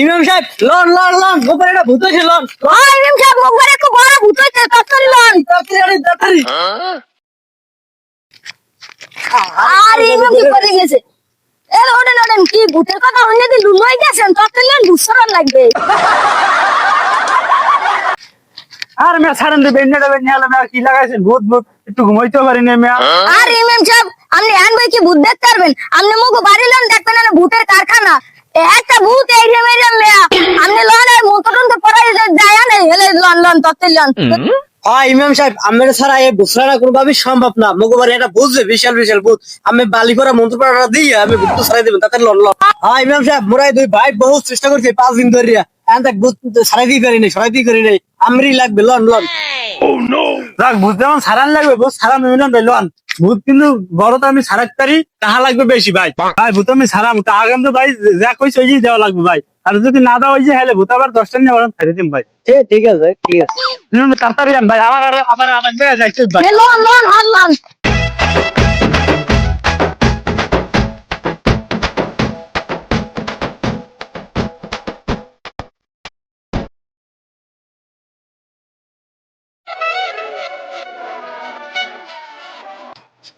ইমাম সাহেব loan loan loan গোপরে একটা ভূত আছে লন। ইমাম সাহেব একটু বড় ভূত হইছে তাড়াতাড়ি লন। তাড়াতাড়ি তাড়াতাড়ি। আর ইমাম কি করে গেছে? এ ওঠেন ওঠেন কি ভূতের কথা হইলে দি লুলো গেছেন তাড়াতাড়ি লন লাগবে। আর মেয়া ছাড়েন বেন্যা দেবেন নিয়ে মেয়া কি লাগাইছেন? ভূত ভূত একটু ঘুমাইতে পারি না মেয়া। আর ইমাম সাহেব আপনি বই কি ভূত দেখতে পারবেন? আপনি মুখ বাড়ি লন দেখবেন না ভূতের কারখানা। একটা ভূত এই রে মেয়া আপনি লন এই তো পড়াই যায় না হেলে লন লন লন। হ্যাঁ ইমাম সাহেব আমার ছাড়া এই বুসরাটা কোনোভাবেই সম্ভব না। মগবারে এটা বুঝবে বিশাল বিশাল ভূত। আমি বালি করা মন্ত্র পড়াটা দিয়ে আমি ভূত ছাড়াই দেবেন তাতে লন লন। হ্যাঁ ইমাম সাহেব মোরাই দুই ভাই বহুত চেষ্টা করছি পাঁচ দিন ধরিয়া। এখন দেখ ভূত ছাড়াই দিয়ে পারি নাই সরাই দিয়ে করি নাই। আমরি লাগবে লন লন। যাক ভূত যেমন সারান লাগবে সারাম মিলন বেলন ভূত কিন্তু বড় তো আমি সারাত পারি তাহা লাগবে বেশি ভাই ভাই ভূত আমি সারাম তা আগাম তো ভাই যা কইছে ওই দেওয়া লাগবে ভাই আর যদি না দাও ওই যে হেলে ভূত আবার দশটা নিয়ে আবার ফেরে দিম ভাই ঠিক ঠিক আছে ঠিক আছে তাড়াতাড়ি ভাই আমার আবার আমার যাইতে ভাই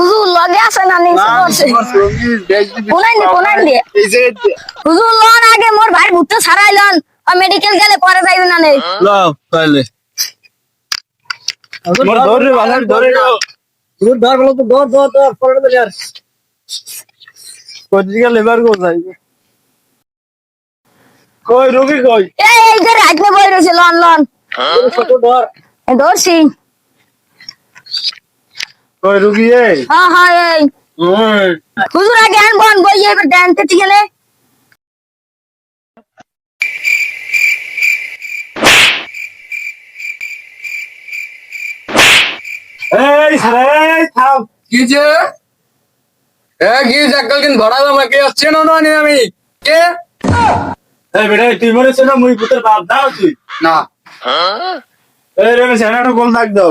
হুজুর লগে আছে না নিচে বসে? হুজুর লন আগে মোর ভাই ভুট্টা ছাড়াই লন। মেডিকেল গেলে পরে যাইবে না নেই লাও তাহলে মোর ধরে ভালো ধরে নাও। দূর ধর বলো তো ধর ধর ধর পরে তো যার কোদিকে লেবার কো যাইবে কই রোগী কই? এই এই যে রাজনে বই রয়েছে লন লন। ছোট ধর। কই রোগী এ হ্যাঁ হ্যাঁ এই। ওই। হুজুর আগে আন বন বই এবার ঠিক গেলে এই সারা এই থাম। কি যে? এ কি জাকাল কিন ভড়াল আমাকে আসছে না না আমি? কে? এই বেটা তুই ছিল মুই পুতের বাপ দাও তুই। না। এই রে সেনাটা কোন থাক দাও